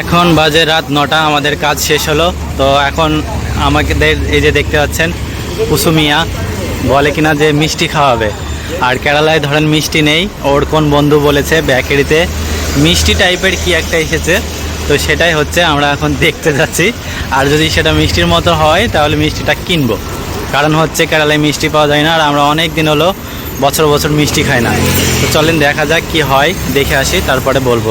এখন বাজে রাত নটা, আমাদের কাজ শেষ হলো। তো এখন আমাকে এই যে দেখতে পাচ্ছেন কুসুমিয়া বলে কিনা যে মিষ্টি খাওয়াবে। আর কেরালায় ধরেন মিষ্টি নেই, ওর কোন বন্ধু বলেছে বেকারিতে মিষ্টি টাইপের কি একটা এসেছে। তো সেটাই হচ্ছে, আমরা এখন দেখতে যাচ্ছি। আর যদি সেটা মিষ্টির মতো হয়, তাহলে মিষ্টিটা কিনবো। কারণ হচ্ছে কেরালায় মিষ্টি পাওয়া যায় না, আর আমরা অনেক দিন হলো বছর বছর মিষ্টি খাই না। তো চলেন দেখা যাক কি হয়, দেখে আসি, তারপরে বলব।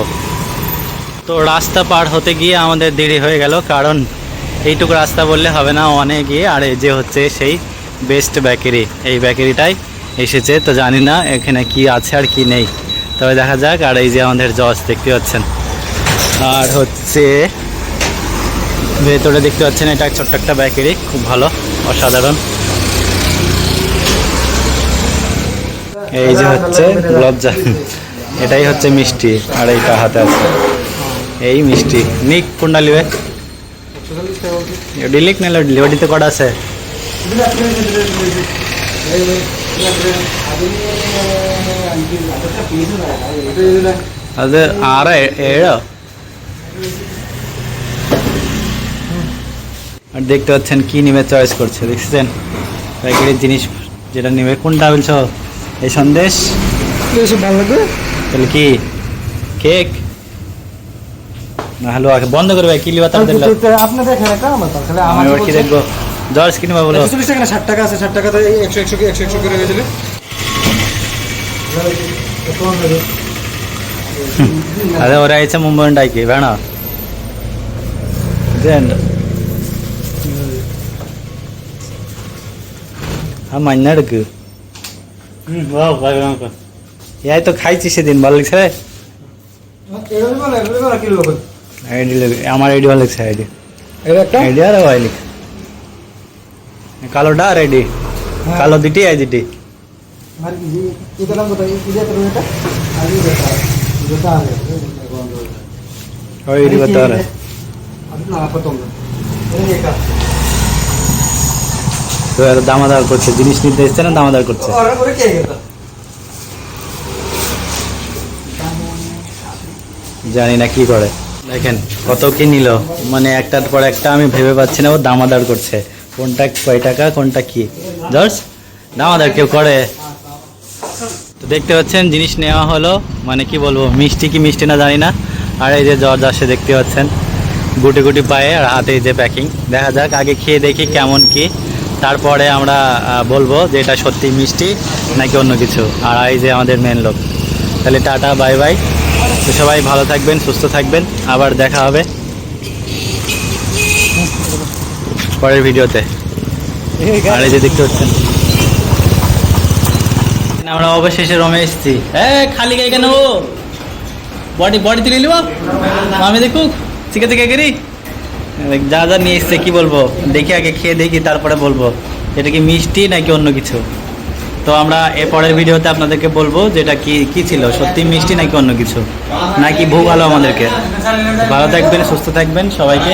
তো রাস্তা পার হতে গিয়ে আমাদের দেরি হয়ে গেল, কারণ এইটুকু রাস্তা বললে হবে না অনেক গিয়ে আর এই যে হচ্ছে সেই বেস্ট বেকারি এই বেকারিটাই এসেছে, তো জানি না এখানে কি আছে আর কি নেই। তবে দেখা যাক, আর এই যে আমাদের জজ দেখতে পাচ্ছেন। আর হচ্ছে ভেতরে দেখতে পাচ্ছেন, এটা ছোট্ট একটা বেকারি খুব ভালো, অসাধারণ। এই যে হচ্ছে গোলাপজাম এটাই হচ্ছে মিষ্টি, আর এইটা হাতে আছে। এই মিষ্টি নিক কোনটা লিবে ডিলিক না লডলি ওটিতে কটা আছে അത് ആറ് ഏ- ഏഴോ আর দেখতে পাচ্ছেন কি নিবে চয়েস করছে দেখছেন প্যাকেটের জিনিস যেটা নিবে কোনটা বলছো এই সন্দেশ এসব ভালো লাগবে তাহলে কি কেক না হ্যালো আগে বন্ধ করবে কি লিবা তাহলে দিলাম আপনি দেখেন একটা আমার তো তাহলে আমি আমার এবার কি দেখবো জর্জ কি নিবা বলো একশো চল্লিশ টাকা না ষাট টাকা আছে ষাট টাকা তো একশো একশো একশো একশো করে হয়ে যাবে അതെ ഒരാഴ്ച മുമ്പ് ഉണ്ടാക്കി വേണോ ഇത് വേണ്ട ആ മഞ്ഞ എടുക്ക് ইয়াই তো খাইছি সেদিন ভালো লাগছে আইডি আমার আইডি ভালো লাগছে আইডি এর একটা আইডি আর ভাই লিখ কালোটা আর আইডি কালো দুটি আই দুটি আর কি এটা নাম কোথায় এটা তো এটা আর এই যেটা যেটা আছে ওই আইডি কত আর ಅದು ನಾ ಪತ್ತೊಂದು ಏನೇಕ তো এর দামাদার করছে জিনিস নিতে এসছে না দামাদার করছে ಹೊರ ಹೊರಕ್ಕೆ ಹೇಗಿತ್ತು জানি না কি করে দেখেন, কত কি নিল? মানে একটার পর একটা আমি ভেবে পাচ্ছি না, ও দামাদার করছে। কোনটা কয় টাকা, কোনটা কি? জর্জ দামাদার কেউ করে? তো দেখতে পাচ্ছেন, জিনিস নেওয়া হলো মানে কি বলব, মিষ্টি কি মিষ্টি না জানি না। আর এই যে জর্জ আসে দেখতে পাচ্ছেন। গুটি গুটি পায়ে আর হাতে যে প্যাকিং দেখা যাক, আগে খেয়ে দেখি কেমন কি। তারপরে আমরা বলব যে এটা সত্যি মিষ্টি নাকি অন্য কিছু। আর এই যে আমাদের মেন লোক। তাহলে টাটা বাই বাই তো সবাই ভালো থাকবেন, সুস্থ থাকবেন। আবার দেখা হবে পরের ভিডিওতে। আর যে দেখতে পাচ্ছেন। আমরা অবশেষে রমে এসেছি। এ, খালি গাই কেন? বডি বডি তুলে নিব? আমি দেখুক চিকে চিকে করি যা যা নিয়ে এসছে, কি বলব? দেখি আগে, খেয়ে দেখি, তারপরে বলব। এটা কি মিষ্টি নাকি অন্য কিছু? তো আমরা এ পরের ভিডিওতে আপনাদেরকে বলব যেটা কি কি ছিল, সত্যি মিষ্টি নাকি অন্য কিছু? নাকি ভুগ ভালো আমাদেরকে? ভালো থাকবেন, সুস্থ থাকবেন সবাইকে।